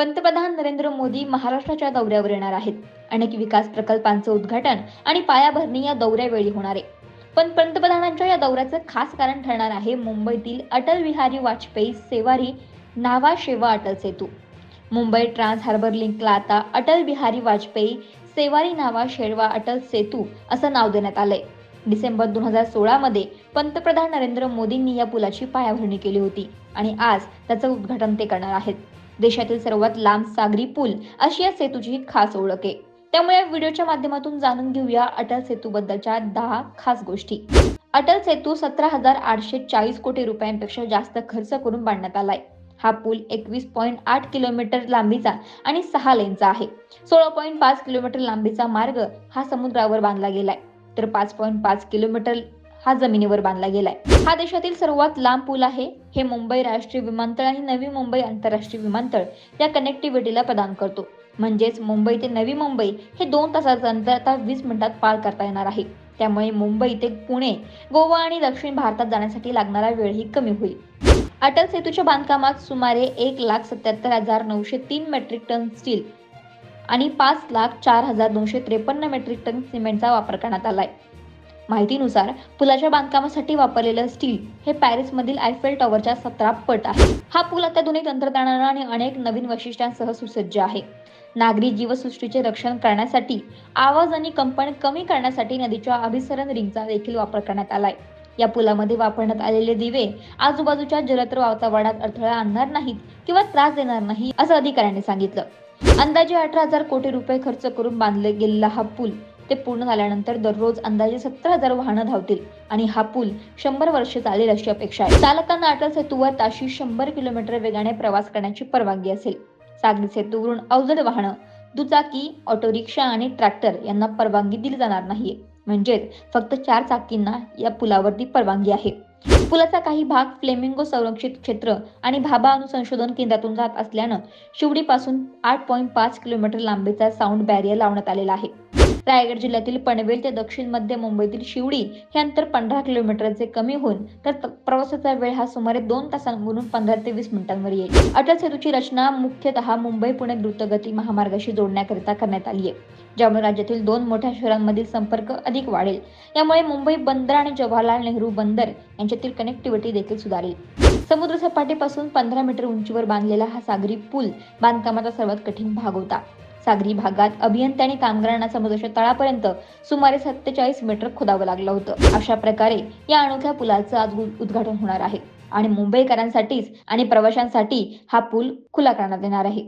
पंतप्रधान नरेंद्र मोदी महाराष्ट्राच्या दौऱ्यावर येणार आहेत. अनेक विकास प्रकल्पांचं उद्घाटन आणि पायाभरणी या दौऱ्यावेळी होणार आहे. पण पंतप्रधानांच्या या दौऱ्याचं खास कारण ठरणार आहे मुंबईतील अटल बिहारी वाजपेयी सेवारी नावा शेवा अटल सेतू. मुंबई ट्रान्स हार्बर लिंकला आता अटल बिहारी वाजपेयी सेवारी नावा शेरवा अटल सेतू असं नाव देण्यात आलंय. डिसेंबर दोन हजार सोळामध्ये पंतप्रधान नरेंद्र मोदींनी या पुलाची पायाभरणी केली होती आणि आज त्याचं उद्घाटन ते करणार आहेत. देशातील सर्वात लांब सागरी पूल अशी या सेतूची खास ओळख आहे. त्यामुळे या व्हिडिओच्या माध्यमातून जाणून घेऊया अटल सेतू बद्दलच्या दहा खास गोष्टी. अटल सेतू सतरा हजार आठशे चाळीस कोटी रुपयांपेक्षा जास्त खर्च करून बांधण्यात आलाय. हा पूल एकवीस पॉईंट आठ किलोमीटर लांबीचा आणि सहा लेनचा आहे. सोळा पॉईंट पाच किलोमीटर लांबीचा मार्ग हा समुद्रावर बांधला गेलाय. तर पाच पॉईंट पाच किलोमीटर हा जमिनीवर बांधला गेलाय. हा देशातील सर्वात लांब पूल आहे. हे मुंबई राष्ट्रीय विमानतळ आणि नवी मुंबई आंतरराष्ट्रीय विमानतळ या कनेक्टिव्हिटीला प्रदान करतो. म्हणजेच मुंबई ते नवी मुंबई हे दोन तासाचं अंतर आता वीस मिनिटात पार करता येणार आहे. त्यामुळे मुंबई ते पुणे गोवा आणि दक्षिण भारतात जाण्यासाठी लागणारा वेळही कमी होईल. अटल सेतूच्या बांधकामात सुमारे एक लाख सत्याहत्तर हजार नऊशे तीन मेट्रिक टन स्टील आणि पाच लाख चार हजार दोनशे त्रेपन्न मेट्रिक टन सिमेंटचा वापर करण्यात आलाय. माहितीनुसार पुलाच्या बांधकामासाठी वापरलेलं स्टील हे पॅरिसमधील आयफेल टॉवरच्या सतरा पट आहे. हा पूल अत्याधुनिक तंत्रज्ञानानं आणि अनेक नवीन वैशिष्ट्यांसह सुसज्ज आहे. नागरी जीवसृष्टीचे रक्षण करण्यासाठी आवाज आणि कंपन कमी करण्यासाठी नदीच्या अभिसरण रिंगचा देखील वापर करण्यात आलाय. या पुलामध्ये वापरण्यात आलेले दिवे आजूबाजूच्या जलत्र वातावरणात अडथळा आणणार नाहीत किंवा त्रास देणार नाही असं अधिकाऱ्यांनी सांगितलं. अंदाजे अठरा हजार कोटी रुपये खर्च करून बांधले गेलेला हा पूल ते पूर्ण झाल्यानंतर दररोज अंदाजे सत्तर हजार वाहनं धावतील आणि हा पूल शंभर वर्ष चालेल अशी अपेक्षा आहे. चालकांना अटल सेतूवर ताशी शंभर किलोमीटर वेगाने प्रवास करण्याची परवानगी असेल. सागरी सेतूवरून अवजड वाहनं दुचाकी ऑटो रिक्षा आणि ट्रॅक्टर यांना परवानगी दिली जाणार नाहीये. म्हणजेच फक्त चार चाकींना या पुलावरती परवानगी आहे. पुलाचा काही भाग फ्लेमिंगो संरक्षित क्षेत्र आणि भाभा अनुसंशोधन केंद्रातून जात असल्यानं शिवडीपासून आठ पॉईंट पाच किलोमीटर लांबीचा साऊंड बॅरियर लावण्यात आलेला आहे. रायगड जिल्ह्यातील पनवेल ते दक्षिण मध्य मुंबईतील शिवडी हे अंतर पंधरा किलोमीटरचे कमी होऊन तर प्रवासाचा वेळ हा सुमारे दोन तासांवरून पंधरा ते वीस मिनिटांवर येईल. अटल सेतूची रचना मुख्यतः मुंबई पुणे द्रुतगती महामार्गाशी जोडण्याकरिता करण्यात आली आहे ज्यामुळे राज्यातील दोन मोठ्या शहरांमधील संपर्क अधिक वाढेल. यामुळे मुंबई बंदर आणि जवाहरलाल नेहरू बंदर यांच्यातील कनेक्टिव्हिटी देखील सुधारेल. समुद्र सपाटीपासून पंधरा मीटर उंचीवर बांधलेला हा सागरी पूल बांधकामाचा सर्वात कठीण भाग होता. सागरी भागात अभियंते आणि कामगारांना समुद्राच्या तळापर्यंत सुमारे सत्तेचाळीस मीटर खोदावं लागलं होतं. अशा प्रकारे या अनोख्या पुलाचं आज उद्घाटन होणार आहे आणि मुंबईकरांसाठीच आणि प्रवाशांसाठी हा पूल खुला करण्यात येणार आहे.